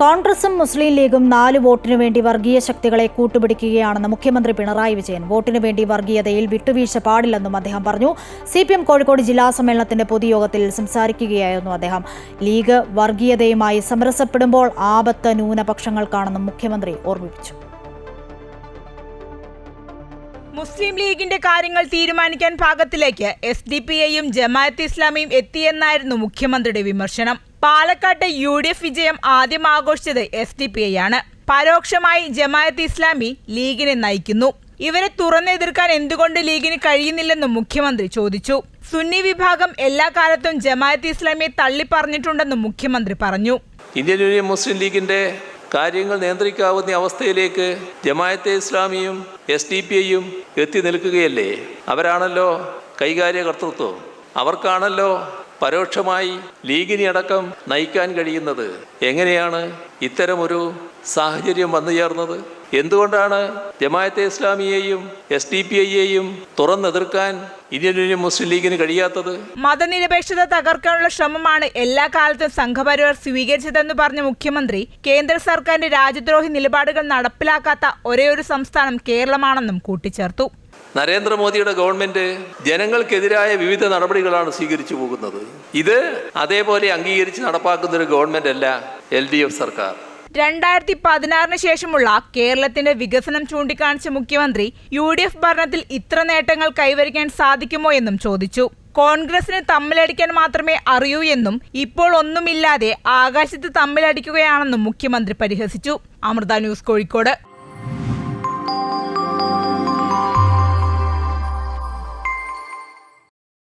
കോൺഗ്രസും മുസ്ലിം ലീഗും നാല് വോട്ടിനു വേണ്ടി വർഗീയ ശക്തികളെ കൂട്ടുപിടിക്കുകയാണെന്ന് മുഖ്യമന്ത്രി പിണറായി വിജയൻ വോട്ടിനു വേണ്ടി വർഗീയതയിൽ വിട്ടുവീഴ്ച പാടില്ലെന്നും അദ്ദേഹം പറഞ്ഞു. സി പി എം കോഴിക്കോട് ജില്ലാ സമ്മേളനത്തിന്റെ പൊതുയോഗത്തിൽ സംസാരിക്കുകയായിരുന്നു അദ്ദേഹം. ലീഗ് വർഗീയതയുമായി സമരസപ്പെടുമ്പോൾ ആപത്ത് ന്യൂനപക്ഷങ്ങൾക്കാണെന്നും മുഖ്യമന്ത്രി ഓർമ്മിപ്പിച്ചു. മുസ്ലിം ലീഗിന്റെ കാര്യങ്ങൾ തീരുമാനിക്കാൻ പാകത്തിലേക്ക് എസ് ഡി പി ഐയും ജമാഅത്ത് ഇസ്ലാമിയും എത്തിയെന്നായിരുന്നു മുഖ്യമന്ത്രിയുടെ വിമർശനം. പാലക്കാട്ടെ യു ഡി എഫ് വിജയം ആദ്യം ആഘോഷിച്ചത് എസ് ഡി പി ഐ ആണ് പരോക്ഷമായി ജമാഅത്ത് ഇസ്ലാമി ലീഗിനെ നയിക്കുന്നു. ഇവരെ തുറന്നെതിർക്കാൻ എന്തുകൊണ്ട് ലീഗിന് കഴിയുന്നില്ലെന്നും മുഖ്യമന്ത്രി ചോദിച്ചു. സുന്നി വിഭാഗം എല്ലാ കാലത്തും ജമാഅത്ത് ഇസ്ലാമിയെ തള്ളിപ്പറഞ്ഞിട്ടുണ്ടെന്നും മുഖ്യമന്ത്രി പറഞ്ഞു. ഇന്ത്യൻ യൂണിയൻ മുസ്ലിം ലീഗിന്റെ കാര്യങ്ങൾ നിയന്ത്രിക്കാവുന്ന അവസ്ഥയിലേക്ക് ജമായത്തെ ഇസ്ലാമിയും എസ് ഡി പി ഐയും എത്തി നിൽക്കുകയല്ലേ? അവരാണല്ലോ കൈകാര്യ കർത്തൃത്വം. അവർക്കാണല്ലോ പരോക്ഷമായി ലീഗിനെ അടക്കം നയിക്കാൻ കഴിയുന്നത് എങ്ങനെയാണ്? ഇത്തരമൊരു സാഹചര്യം വന്നു ചേർന്നത്? എന്തുകൊണ്ടാണ് ജമായത്തെ ഇസ്ലാമിയെയും എസ് ഡി പി ഐയെയും തുറന്നെതിർക്കാൻ ഇന്ത്യൻ മുസ്ലിം ലീഗിന് കഴിയാത്തത്? മതനിരപേക്ഷത തകർക്കാനുള്ള ശ്രമമാണ് എല്ലാ കാലത്തും സംഘപരിവാർ സ്വീകരിച്ചതെന്ന് പറഞ്ഞ മുഖ്യമന്ത്രി കേന്ദ്ര സർക്കാരിന്റെ രാജ്യദ്രോഹി നിലപാടുകൾ നടപ്പിലാക്കാത്ത ഒരേയൊരു സംസ്ഥാനം കേരളമാണെന്നും കൂട്ടിച്ചേർത്തു. നരേന്ദ്രമോദിയുടെ ഗവൺമെന്റ് ജനങ്ങൾക്കെതിരായ വിവിധ നടപടികളാണ് സ്വീകരിച്ചു പോകുന്നത്. ഇത് അതേപോലെ അംഗീകരിച്ച് നടപ്പാക്കുന്ന ഒരു ഗവൺമെന്റ് അല്ല എൽ ഡി എഫ് സർക്കാർ. രണ്ടായിരത്തി പതിനാറിന് ശേഷമുള്ള കേരളത്തിന്റെ വികസനം ചൂണ്ടിക്കാണിച്ച മുഖ്യമന്ത്രി യു ഡി എഫ് ഭരണത്തിൽ ഇത്ര നേട്ടങ്ങൾ കൈവരിക്കാൻ സാധിക്കുമോ എന്നും ചോദിച്ചു. കോൺഗ്രസിന് തമ്മിലടിക്കാൻ മാത്രമേ അറിയൂ എന്നും ഇപ്പോൾ ഒന്നുമില്ലാതെ ആകാശത്ത് തമ്മിലടിക്കുകയാണെന്നും മുഖ്യമന്ത്രി പരിഹസിച്ചു. അമൃത ന്യൂസ് കോഴിക്കോട്.